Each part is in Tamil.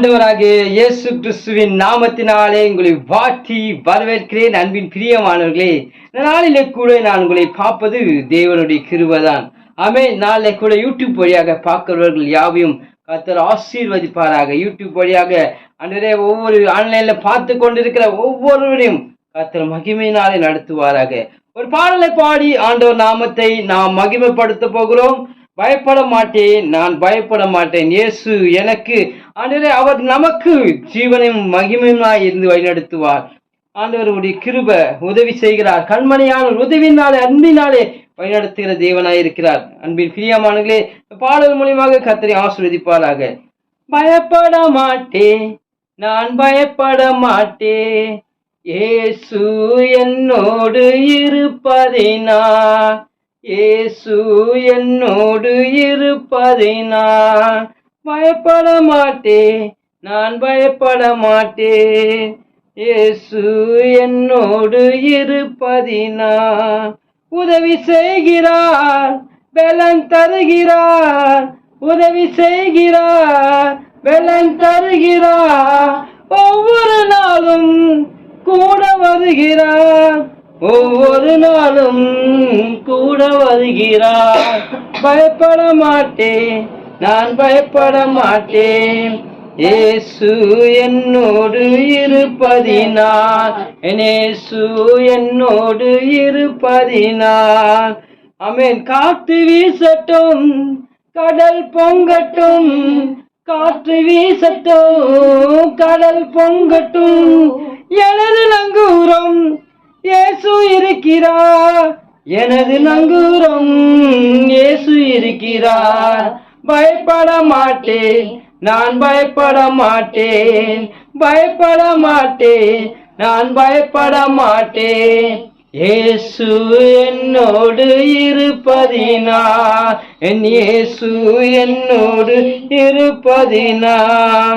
ஆண்டவராகிய இயேசு கிறிஸ்துவின் நாமத்தினாலே உங்களை வாழ்த்தி வரவேற்கிறேன் அன்பின் பிரியமானவர்களே. நாளிலே கூட நான் உங்களை பார்ப்பது தேவனுடைய கிருபைதான். ஆமே நாளை கூட யூடியூப் வழியாக பார்க்கிறவர்கள் யாவையும் கர்த்தர் ஆசீர்வதிப்பாராக. யூடியூப் வழியாக அன்றே ஒவ்வொரு ஆன்லைன்ல பார்த்து கொண்டிருக்கிற ஒவ்வொருவரையும் கர்த்தர் மகிமையினாலே நடத்துவாராக. ஒரு பாடலை பாடி ஆண்டவர் நாமத்தை நாம் மகிமைப்படுத்த போகிறோம். பயப்பட மாட்டேன் நான் பயப்பட மாட்டேன். இயேசு எனக்கு ஆண்டவரே அவர் நமக்கு ஜீவனையும் மகிமையுமாய் இருந்து வழிநடத்துவார். ஆண்டவருடைய கிருப உதவி செய்கிறார். கண்மணியான உதவினாலே அன்பினாலே வழிநடத்துகிற தேவனாய் இருக்கிறார். அன்பின் பிரியமானங்களே பாடல் மூலியமாக கத்தரை ஆசிர்வதிப்பாராக. பயப்பட மாட்டேன் நான் பயப்பட மாட்டேன். இயேசு என்னோடு இருப்பதினால் இயேசு என்னோடு இருப்பதினால் பயப்பட மாட்டேன் நான் பயப்பட மாட்டேன் இயேசு என்னோடு இருப்பதினா உதவி செய்கிறார் பலன் தருகிறார். உதவி செய்கிறார் பலன் தருகிறார். ஒவ்வொரு நாளும் கூட வருகிறார் ஒவ்வொரு நாளும் கூட வருகிறார். பயப்பட மாட்டேன். நான் பயப்பட மாட்டேன். ஏசு என்னோடு இருப்பதினால். என் என்னோடு இருப்பதினால். அமேன் காத்து வீசட்டும். கடல் பொங்கட்டும். காற்று வீசட்டும். கடல் பொங்கட்டும். எனது நங்கூரம். இயேசு இருக்கிறார். எனது நங்கூரம் இயேசு இருக்கிறார். பயப்பட மாட்டேன் நான் பயப்பட மாட்டேன். பயப்பட மாட்டேன் நான் பயப்பட மாட்டேன். இயேசு என்னோடு இருப்பதினா என் இயேசு என்னோடு இருப்பதினா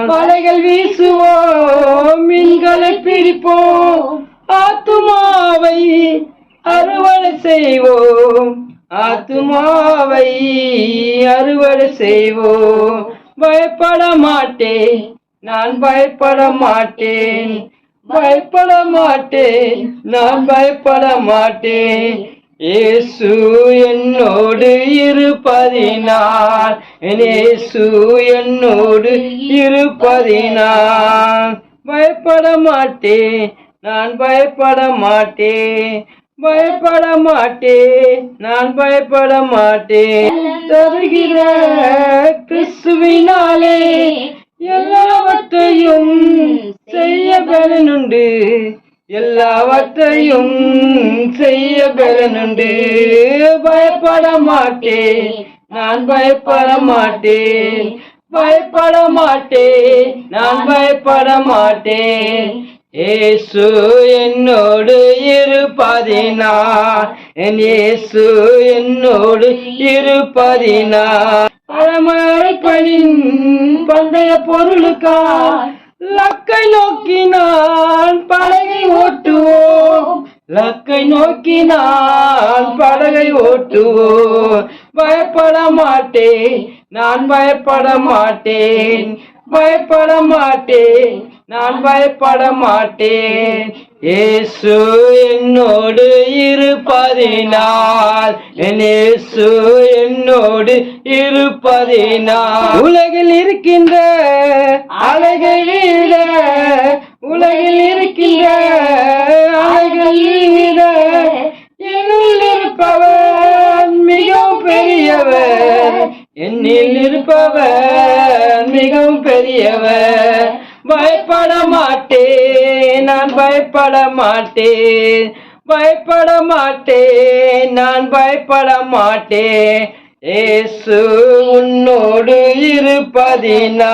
மலைகள் வீசுவோம் மீன்களை பிடிப்போம் ஆத்துமாவை அறுவடை செய்வோம். ஆத்துமாவை அறுவடை செய்வோம். பயப்பட மாட்டேன். நான் பயப்பட மாட்டேன். பயப்பட மாட்டேன். நான் பயப்பட மாட்டேன். இயேசு என்னோடு இருப்பதினால். என் இயேசு என்னோடு இருப்பதினால். பயப்பட மாட்டேன். நான் பயப்பட மாட்டேன். பயப்பட மாட்டேன். நான் பயப்பட மாட்டேன். தருகிற கிறிஸ்துவினாலே எல்லாவற்றையும் செய்ய பலனுண்டு எல்லாவற்றையும் செய்ய பலனுண்டு பயப்பட மாட்டேன். நான் பயப்பட மாட்டேன். பயப்பட மாட்டேன். நான் பயப்பட மாட்டேன். ஏசு என்னோடு இருப்பதினா என் ஏசு என்னோடு இருப்பதினா இருப்பதினால் பழமழைப்பனின் பந்தய பொருளுக்கா லக்கை நோக்கி நான் படகை ஓட்டுவோம். லக்கை நோக்கி நான் படகை ஓட்டுவோம். பயப்பட மாட்டேன் நான் பயப்பட மாட்டேன். பயப்பட மாட்டேன் நான் பயப்பட மாட்டேன். ஏசு என்னோடு இருப்பதினால் என் இயேசு என்னோடு இருப்பதினால். உலகில் இருக்கின்ற அலைகள் உலகில் இருக்கின்ற அலைகள் வீட என்னுள் மிகவும் பெரியவர். என்னில் இருப்பவர் மிகவும் பெரியவர். மாட்டேன் நான் பயப்பட மாட்டேன். பயப்பட மாட்டேன் நான் பயப்பட மாட்டேன். ஏசு உன்னோடு இருப்பதினா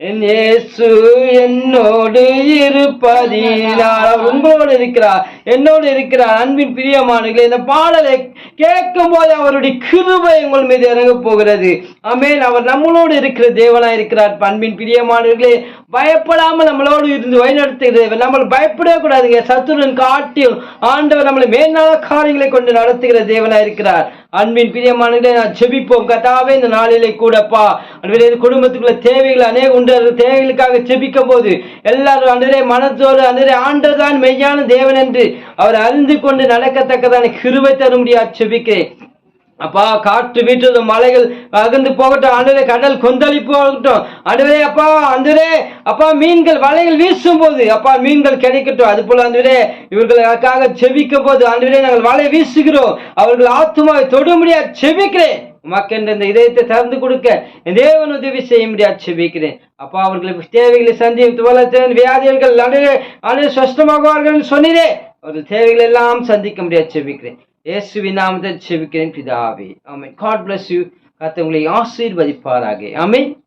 இயேசு என்னோடு இருப்பதினால். உங்களோடு இருக்கிறார் என்னோடு இருக்கிறார். அன்பின் பிரியமானங்களே இந்த பாடலை கேட்கும் போது அவருடைய கிருபை உங்கள் மீது இறங்க போகிறது. ஆமென். அவர் நம்மளோடு இருக்கிற தேவனா இருக்கிறார். அன்பின் பிரியமானவர்களே பயப்படாமல் நம்மளோடு இருந்து வழிநடத்துகிறது நம்மளை பயப்படவே கூடாதுங்க சத்துருன் காட்டியும் ஆண்டவர் நம்மளை மேலான காரியங்களை கொண்டு நடத்துகிற தேவனா இருக்கிறார். அன்பின் பிரியமானங்களே நான் செபிப்போம். கத்தாவே இந்த நாளிலே கூடப்பா. அன்பிலே குடும்பத்துக்குள்ள தேவைகள் அநேக உண்டு. தேவைகளுக்காக செபிக்கும் போது எல்லாரும் அன்றே மனத்தோடு அன்றே ஆண்டதான் மெய்யான தேவன் என்று அவர் அறிந்து கொண்டு நடக்கத்தக்கதான கிருவை தரும்படியா செபிக்கிறேன். அப்பா காற்று வீட்டு மலைகள் அகந்து போகட்டும். ஆண்டவரே கடல் கொந்தளிப்பு போகட்டும் ஆண்டவரே அப்பா ஆண்டவரே அப்பா மீன்கள் வலைகள் வீசும் போது அப்பா மீன்கள் கிடைக்கட்டும். அது போல ஆண்டவரே இவர்களுக்காக செவிக்கும் போது ஆண்டவரே நாங்கள் வலை வீசுகிறோம். அவர்கள் ஆத்துமாவை தொடும்படியா செவிக்கிறேன். மக்கள் இந்த இதயத்தை திறந்து கொடுக்க தேவன் உதவி செய்ய முடியாது செபிக்கிறேன் அப்பா அவர்களுக்கு தேவைகளை சந்தித்து வளர்த்தேன் வியாதிகள் ஆண்டவரே ஆண்டவரே சொஸ்தமாகுவார்கள் சொன்னீரே. அவர்கள் தேவைகள் எல்லாம் சந்திக்க முடியாது செபிக்கிறேன் இயேசுவின் நாமத்தில் செவிக்கிறேன் பிதாவே. ஆமீன். God bless you. கத்தவங்களை ஆசீர்வதிப்பாராக. ஆமீன்.